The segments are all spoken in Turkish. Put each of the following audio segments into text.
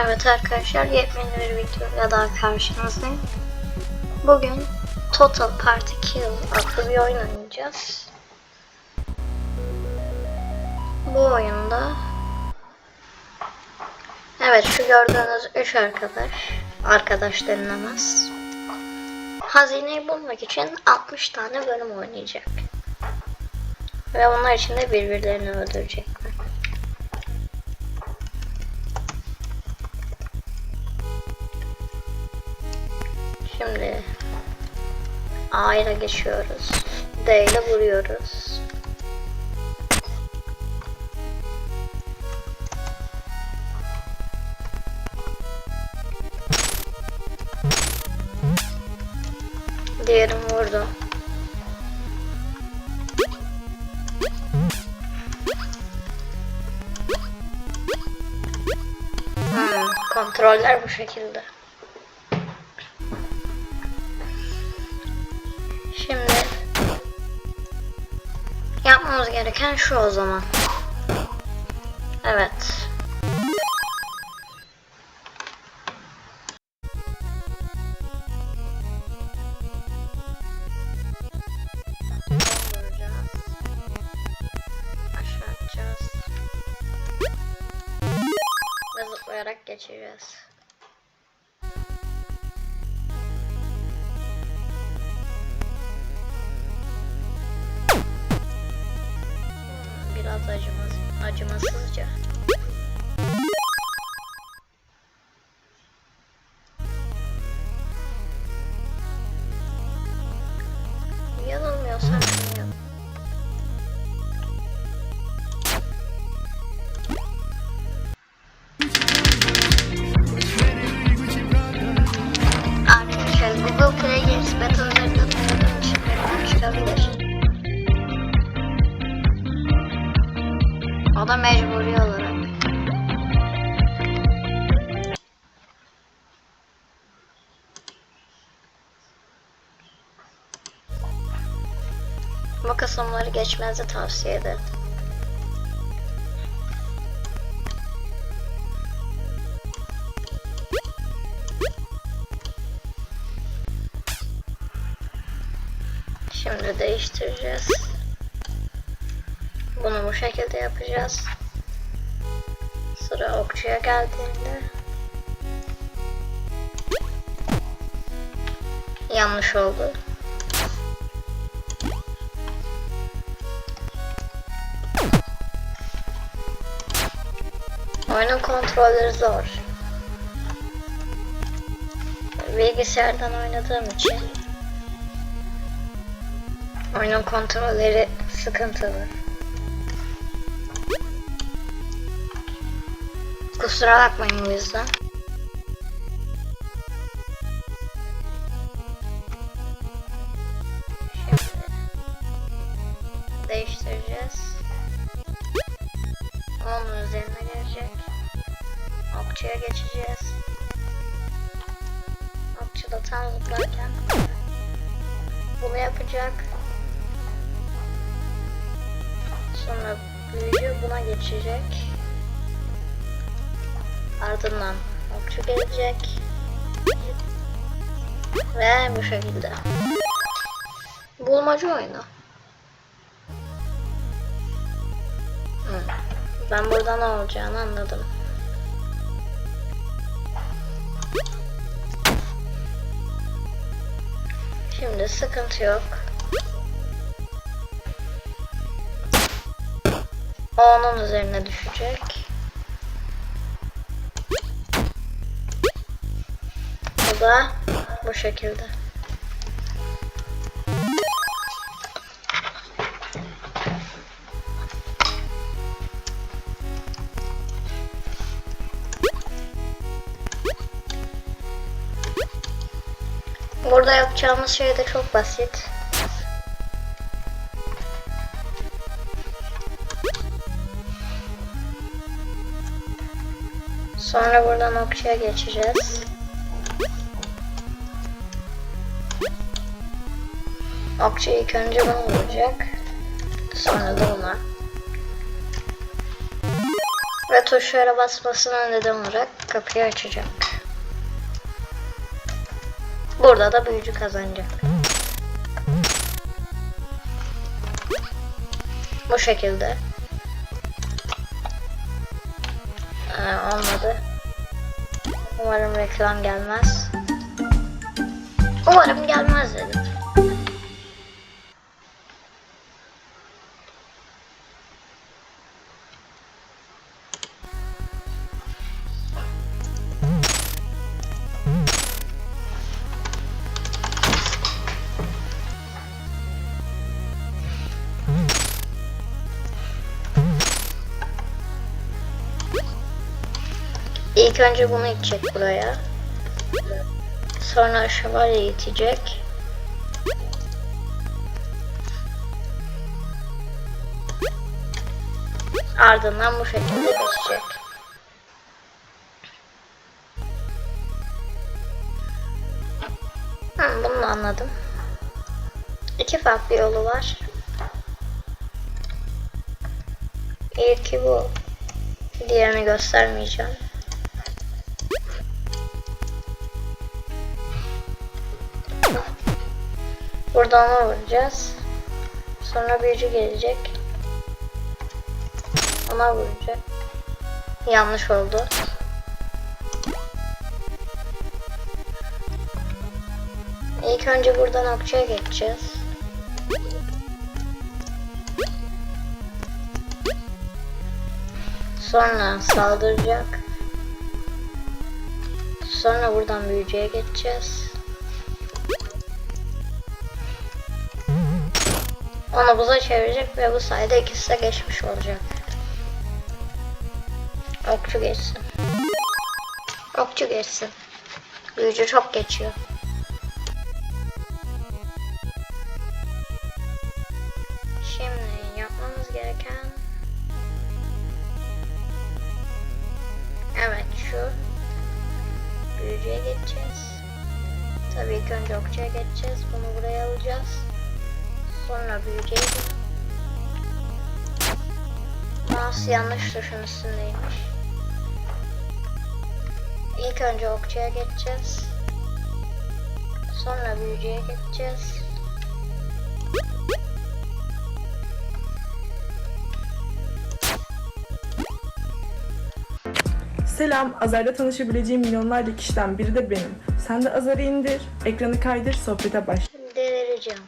Evet arkadaşlar yepyeni bir videoyla daha karşınızdayım. Bugün Total Party Kill adlı bir oyun oynayacağız. Bu oyunda Evet şu gördüğünüz 3 arkadaş arkadaş denilemez. Hazineyi bulmak için 60 tane bölüm oynayacak. Ve onlar için de birbirlerini öldürecekler. Şimdi A ile geçiyoruz. D ile vuruyoruz. Diğerini vurdu. Hmm, kontroller bu şekilde. Yapmamız gereken şu o zaman. Evet. Acımaz, acımasızca. O da mecburi olarak. Bu kısımları geçmenizi tavsiye ederim. Şimdi değiştireceğiz. Bunu bu şekilde yapacağız. Sıra okçuya geldiğinde yanlış oldu. Oyunun kontrolleri zor. Bilgisayardan oynadığım için oyunun kontrolleri sıkıntılı. Kusura bakmayın bu yüzden. Değiştireceğiz. Onun üzerine gelecek. Okçuya geçeceğiz. Okçu da tam zıplarken bunu yapacak. Sonra büyücü buna geçecek. Ardından okçu gelecek. Ve bu şekilde. Bulmaca oyunu. Ben burada ne olacağını anladım. Şimdi sıkıntı yok. Onun üzerine düşecek. Da bu şekilde. Burada yapacağımız şey de çok basit. Sonra buradan okçuya geçeceğiz. Okçu ilk önce bunu vuracak. Sonra da ona. Ve tuşlara basmasına neden olarak kapıyı açacak. Burada da büyücü kazanacak. Bu şekilde. Ee, olmadı. Umarım reklam gelmez. Umarım gelmez dedim. İlk önce bunu itecek buraya. Sonra şövalye itecek. Ardından bu şekilde geçecek. Hı, bunu anladım. İki farklı yolu var. İlki bu. Diğerini göstermeyeceğim. Ona vuracağız. Sonra büyücü gelecek. Ona vuracak. Yanlış oldu. İlk önce buradan okçuya geçeceğiz. Sonra saldıracak. Sonra buradan büyücüye geçeceğiz. Onu buza çevirecek ve bu sayede ikisi de geçmiş olacak. Okçu geçsin. Okçu geçsin. Büyücü çok geçiyor. Şimdi yapmamız gereken Evet şu büyücüye geçeceğiz. Tabii ilk önce okçuya geçeceğiz. Bunu buraya alacağız. Sonra büyücüye git. Mouse yanlış tuşun üstündeymiş. İlk önce okçuya geçeceğiz. Sonra büyücüye geçeceğiz. Selam, Azar'da tanışabileceğim milyonlarca kişiden biri de benim. Sen de Azar'ı indir, ekranı kaydır, sohbete başla. Delireceğim.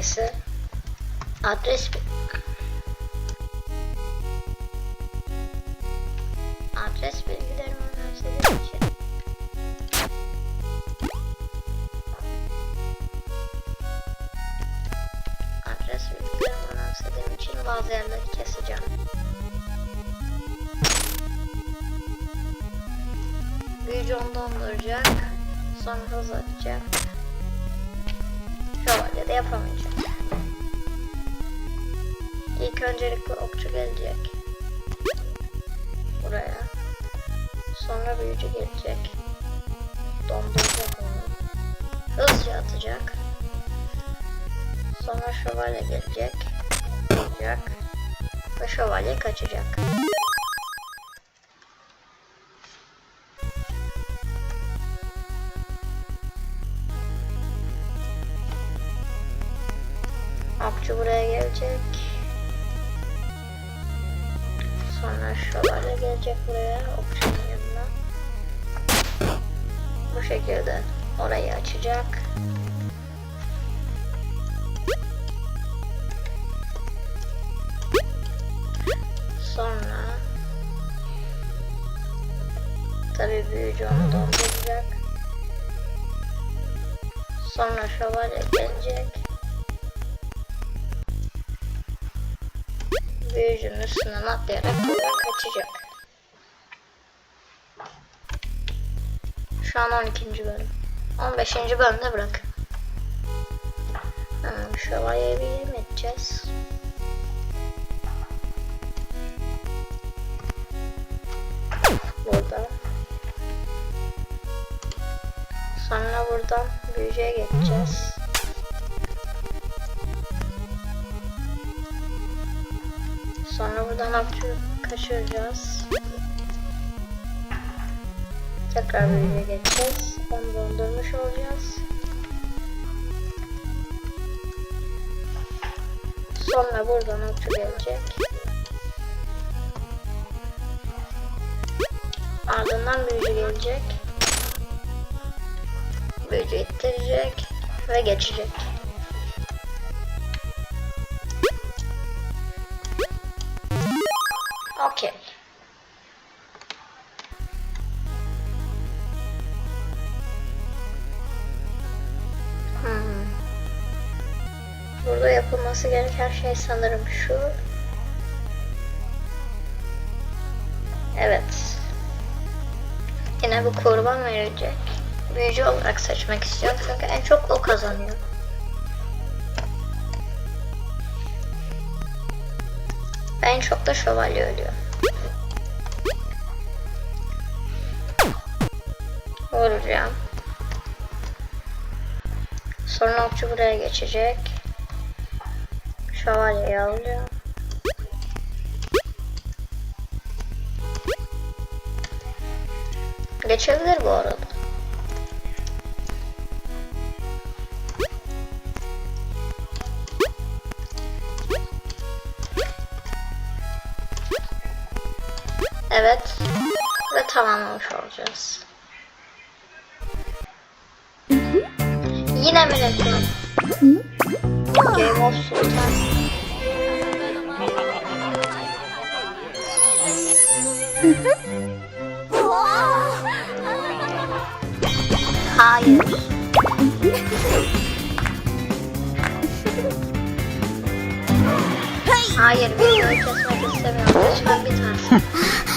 Neyse. Adres Adres bilgilerimi önemsediğim için adres bilgilerimi önemsediğim için bazı yerleri keseceğim. Büyücü onu donduracak. Sonra hız atacak. Şövalye de yapamayacak. Öncelikle okçu gelecek. Buraya. Sonra büyücü gelecek. Donduracak onu. Hızlıca atacak. Sonra şövalye gelecek. Vuracak. Ve şövalye kaçacak. Sonra tabi büyücü onu donduracak. Sonra şövalye gelecek. Büyücünün üstünden atlayarak buradan kaçacak. Şu an 12. bölüm. 15. bölümde bırak. Hmm, şövalyeyi bir yem edeceğiz. Burada. Sonra buradan büyücüye geçeceğiz. Sonra buradan avcı kaçıracağız. Tekrar büyüye geçeceğiz. Onu dondurmuş olacağız. Sonra buradan okçu gelecek. Ardından büyücü gelecek. Büyücü ittirecek ve geçecek. Gereken şey sanırım şu. Evet. Yine bu kurban verilecek. Büyücü olarak seçmek istiyorum çünkü en çok o kazanıyor. En çok da şövalye ölüyor. Vuracağım. Sonra okçu buraya geçecek. Şövalyeyi alıyor. Geçebilir bu arada. Evet. Ve tamamlamış olacağız. Yine mi reklam? Of. Hayır. Hayır, videoyu kesmek istemiyorum. Lütfen bir tane.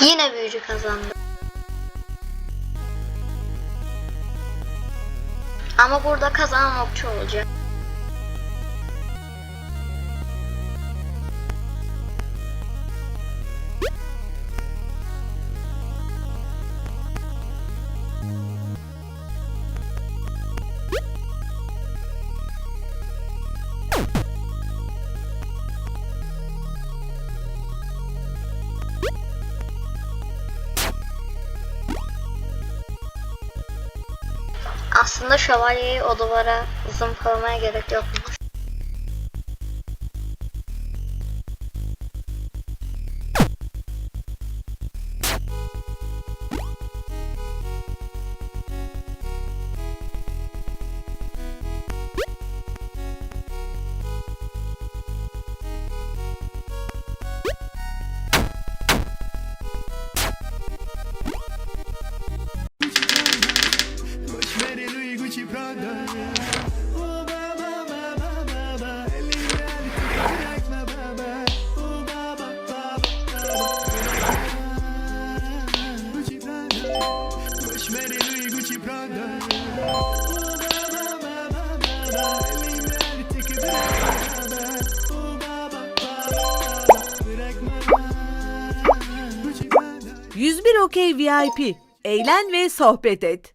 Yine büyücü kazandı. Ama burada kazanan okçu olacak. Aslında şövalyeyi odalara zımpalamaya gerek yok. Okey VIP. Eğlen ve sohbet et.